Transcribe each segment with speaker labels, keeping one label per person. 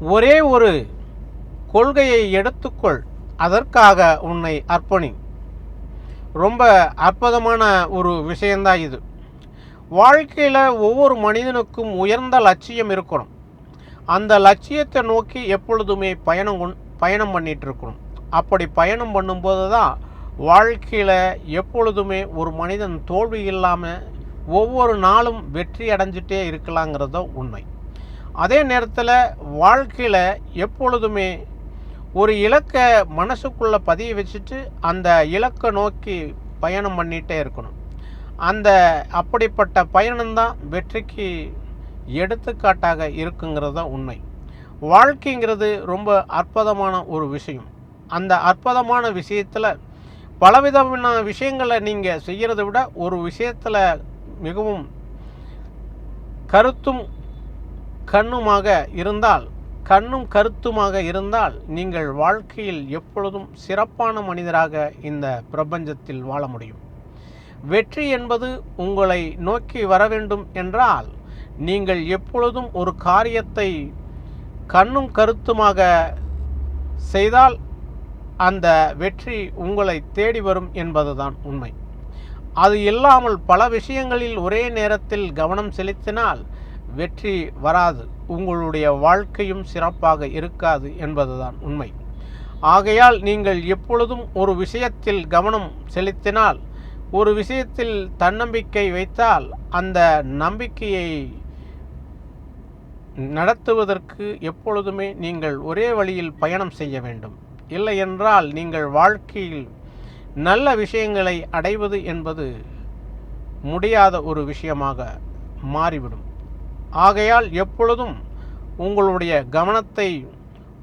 Speaker 1: ஒரே ஒரு கொள்கையை எடுத்துக்கொள் அதற்காக உன்னை அர்ப்பணி. ரொம்ப அற்புதமான ஒரு விஷயந்தான் இது. வாழ்க்கையில் ஒவ்வொரு மனிதனுக்கும் உயர்ந்த லட்சியம் இருக்கணும். அந்த லட்சியத்தை நோக்கி எப்பொழுதுமே பயணம் கொண் பயணம் பண்ணிட்டு இருக்கணும் அப்படி பயணம் பண்ணும்போது தான் வாழ்க்கையில் எப்பொழுதுமே ஒரு மனிதன் தோல்வி இல்லாமல் ஒவ்வொரு நாளும் வெற்றி அடைஞ்சிட்டே இருக்கலாங்கிறத உண்மை. அதே நேரத்தில் வாழ்க்கையில் எப்பொழுதுமே ஒரு இலக்கை மனசுக்குள்ளே பதிய வச்சுட்டு அந்த இலக்கை நோக்கி பயணம் பண்ணிகிட்டே இருக்கணும். அந்த அப்படிப்பட்ட பயணம்தான் வெற்றிக்கு எடுத்துக்காட்டாக இருக்குங்கிறது தான் உண்மை. வாழ்க்கைங்கிறது ரொம்ப அற்புதமான ஒரு விஷயம். அந்த அற்புதமான விஷயத்தில் பலவிதமான விஷயங்களை நீங்கள் செய்கிறத விட ஒரு விஷயத்தில் மிகவும் கருத்தும் கண்ணுமாக இருந்தால் கண்ணும் கருத்துமாக இருந்தால் நீங்கள் வாழ்க்கையில் எப்பொழுதும் சிறப்பான மனிதராக இந்த பிரபஞ்சத்தில் வாழ முடியும். வெற்றி என்பது உங்களை நோக்கி வர வேண்டும் என்றால் நீங்கள் எப்பொழுதும் ஒரு காரியத்தை கண்ணும் கருத்துமாக செய்தால் அந்த வெற்றி உங்களை தேடி வரும் என்பதுதான் உண்மை. அது இல்லாமல் பல விஷயங்களில் ஒரே நேரத்தில் கவனம் செலுத்தினால் வெற்றி வராது. உங்களுடைய வாழ்க்கையும் சிறப்பாக இருக்காது என்பதுதான் உண்மை. ஆகையால் நீங்கள் எப்பொழுதும் ஒரு விஷயத்தில் கவனம் செலுத்தினால் ஒரு விஷயத்தில் தன்னம்பிக்கை வைத்தால் அந்த நம்பிக்கையை நடத்துவதற்கு எப்பொழுதுமே நீங்கள் ஒரே வழியில் பயணம் செய்ய வேண்டும். இல்லை என்றால் நீங்கள் வாழ்க்கையில் நல்ல விஷயங்களை அடைவது என்பது முடியாத ஒரு விஷயமாக மாறிவிடும். ஆகையால் எப்பொழுதும் உங்களுடைய கவனத்தை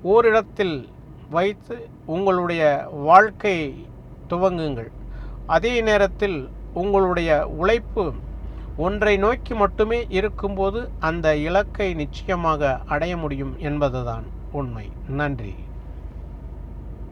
Speaker 1: ஓரிடத்தில் வைத்து உங்களுடைய வாழ்க்கை துவங்குங்கள். அதே நேரத்தில் உங்களுடைய உழைப்பு ஒன்றை நோக்கி மட்டுமே இருக்கும்போது அந்த இலக்கை நிச்சயமாக அடைய முடியும் என்பதுதான் உண்மை. நன்றி.